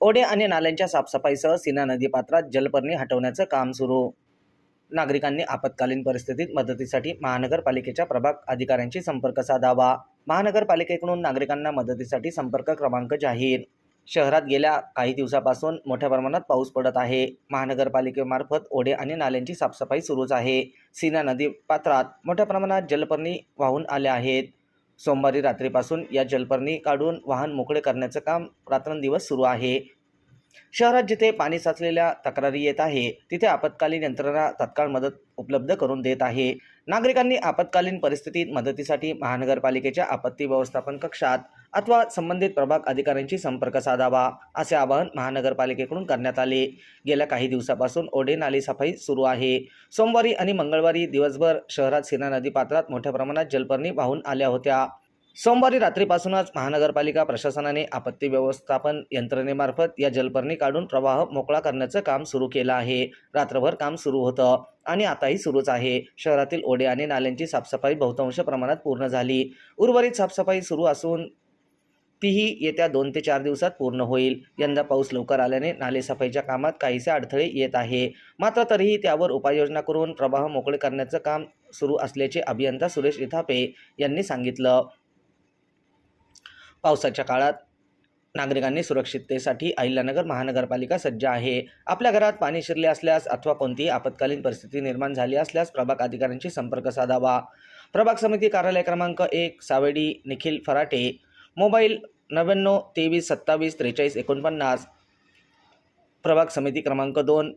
ओढे आणि नाल्यांच्या साफसफाईसह सीना नदीपात्रात जलपर्णी हटवण्याचं काम सुरू. नागरिकांनी आपत्कालीन परिस्थितीत मदतीसाठी महानगरपालिकेच्या प्रभाग अधिकाऱ्यांशी संपर्क साधावा. महानगरपालिकेकडून नागरिकांना मदतीसाठी संपर्क क्रमांक जाहीर. शहरात गेल्या काही दिवसापासून मोठ्या प्रमाणात पाऊस पडत आहे. महानगरपालिकेमार्फत ओढे आणि नाल्यांची साफसफाई सुरूच आहे. सीना नदी पात्रात मोठ्या प्रमाणात जलपर्णी वाहून आल्या आहेत. सोमवारी रात्रीपासून या जलपर्णी काढून वाहन मोकळे करण्याचं काम रात्रंदिवस सुरू आहे. शहरात जिथे पाणी साचलेल्या तक्रारी येत आहे तिथे आपत्कालीन यंत्रणा तत्काळ मदत उपलब्ध करून देत आहे. नागरिकांनी आपत्कालीन परिस्थितीत मदतीसाठी महानगरपालिकेच्या आपत्ती व्यवस्थापन कक्षात अथवा संबंधित प्रभाग अधिकाऱ्यांशी संपर्क साधावा असे आवाहन महानगरपालिकेकडून करण्यात आले. गेल्या काही दिवसापासून ओढे नाली सफाई सुरू आहे. सोमवारी आणि मंगळवारी दिवसभर शहरात सीना नदी पात्रात मोठ्या प्रमाणात जलपर्णी वाहून आल्या होत्या. सोमवारी रात्रीपासूनच महानगरपालिका प्रशासनाने आपत्ती व्यवस्थापन यंत्रणेमार्फत या जलपर्णी काढून प्रवाह मोकळा करण्याचं काम सुरू केलं आहे. रात्रभर काम सुरू होतं आणि आताही सुरूच आहे. शहरातील ओढे आणि नाल्यांची साफसफाई बहुतांश प्रमाणात पूर्ण झाली. उर्वरित साफसफाई सुरू असून तीही येत्या दोन ते चार दिवसात पूर्ण होईल. यंदा पाऊस लवकर आल्याने नालेसफाईच्या कामात काहीसे अडथळे येत आहे. मात्र तरीही त्यावर उपाययोजना करून प्रवाह मोकळे करण्याचं काम सुरू असल्याचे अभियंता सुरेश इथापे यांनी सांगितलं. पावसाच्या काळात नागरिकांनी सुरक्षिततेसाठी अहिल्यानगर महानगरपालिका सज्ज आहे. आपल्या घरात पाणी शिरले असल्यास अथवा कोणतीही आपत्कालीन परिस्थिती निर्माण झाली असल्यास प्रभाग अधिकाऱ्यांशी संपर्क साधावा. प्रभाग समिती कार्यालय क्रमांक एक सावेडी निखिल फराटे मोबाईल नव्याण्णव तेवीस सत्तावीस त्रेचाळीस एकोणपन्नास. प्रभाग समिती क्रमांक दोन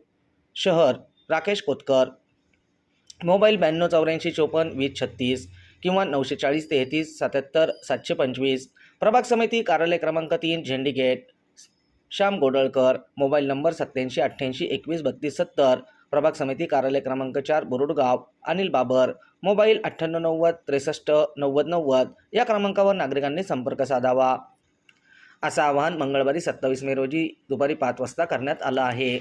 शहर राकेश कोतकर. मोबाईल ब्याण्णव चौऱ्याऐंशी चोपन्न वीस छत्तीस किंवा नऊशे चाळीस तेहतीस सत्याहत्तर सातशे पंचवीस. प्रभाग समिती कार्यालय क्रमांक तीन झेंडी gate Shyam Godalkar mobile number सत्त्याऐंशी अठ्ठ्याऐंशी एकवीस बत्तीस सत्तर. प्रभाग समिती कार्यालय क्रमांक चार बुरुडगाव अनिल बाबर. मोबाईल अठ्ठ्याण्णव नव्वद त्रेसष्ट नव्वद नव्वद. या क्रमांकावर नागरिकांनी संपर्क साधावा. असं आवाहन मंगळवारी सत्तावीस मे रोजी दुपारी पाच वाजता करण्यात आलं आहे.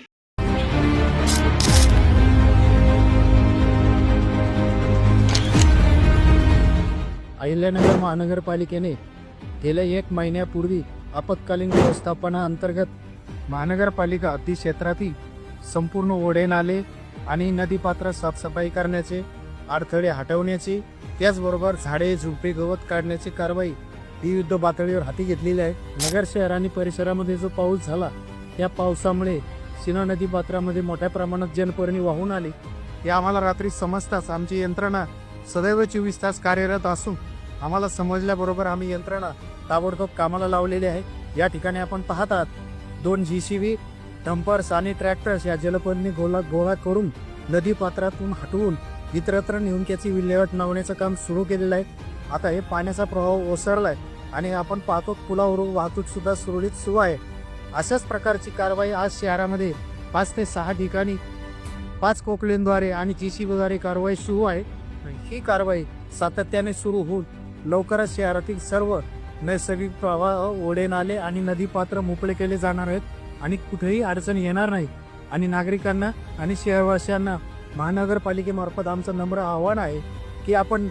अहिल्यानगर महानगरपालिकेने गेल्या एक महिन्यापूर्वी आपत्कालीन व्यवस्थापना अंतर्गत महानगरपालिका अतिक्षेत्रातील क्षेत्रातील संपूर्ण ओढे नाले आणि नदीपात्र साफसफाई करण्याचे अडथळे हटवण्याची त्याचबरोबर झाडे झुडपे गवत काढण्याची कारवाई ही युद्ध पातळीवर हाती घेतलेली आहे. नगर शहर आणि परिसरामध्ये जो पाऊस झाला त्या पावसामुळे शिना नदी पात्रामध्ये मोठ्या प्रमाणात जनपर्णी वाहून आली. हे आम्हाला रात्री समजताच आमची यंत्रणा सदैव चोवीस तास कार्यरत असून आम्हाला समजल्याबरोबर आम्ही यंत्रणा ताबडतोब कामाला लावलेली आहे. या ठिकाणी आपण पाहतात दोन जी सी व्ही डंपर्स आणि ट्रॅक्टर्स या जलपर्णी गोला गोळा करून नदीपात्रातून हटवून इतरत्र नेऊन त्याची विल्हेवाट लावण्याचं काम सुरू केलेलं आहे. आता हे पाण्याचा प्रवाह आहे आणि आपण पाहतो पुलावरून वाहतूक सुद्धा सुरळीत सुरू आहे. अशाच प्रकारची कारवाई आज शहरामध्ये पाच ते सहा ठिकाणी पाच कोकलेनद्वारे आणि जी सी बीद्वारे कारवाई सुरू आहे. ही कारवाई सातत्याने सुरू होऊन लवकरच शहरातील सर्व नैसर्गिक प्रवाह ओढे नाले आणि नदीपात्र मोकळे केले जाणार आहेत. आणि कुठेही अडचण येणार नाही. आणि नागरिकांना आणि शहरवासियांना महानगरपालिकेमार्फत आमचं नम्र आव्हान आहे की आपण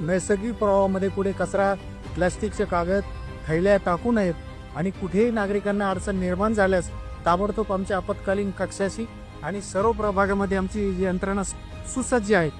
नैसर्गिक प्रवाहामध्ये कुठे कचरा प्लॅस्टिकचे कागद थैल्या टाकू नयेत आणि कुठेही नागरिकांना अडचण निर्माण झाल्यास ताबडतोब आमच्या आपत्कालीन कक्षाशी आणि सर्व प्रभागामध्ये आमची यंत्रणा सुसज्ज आहे.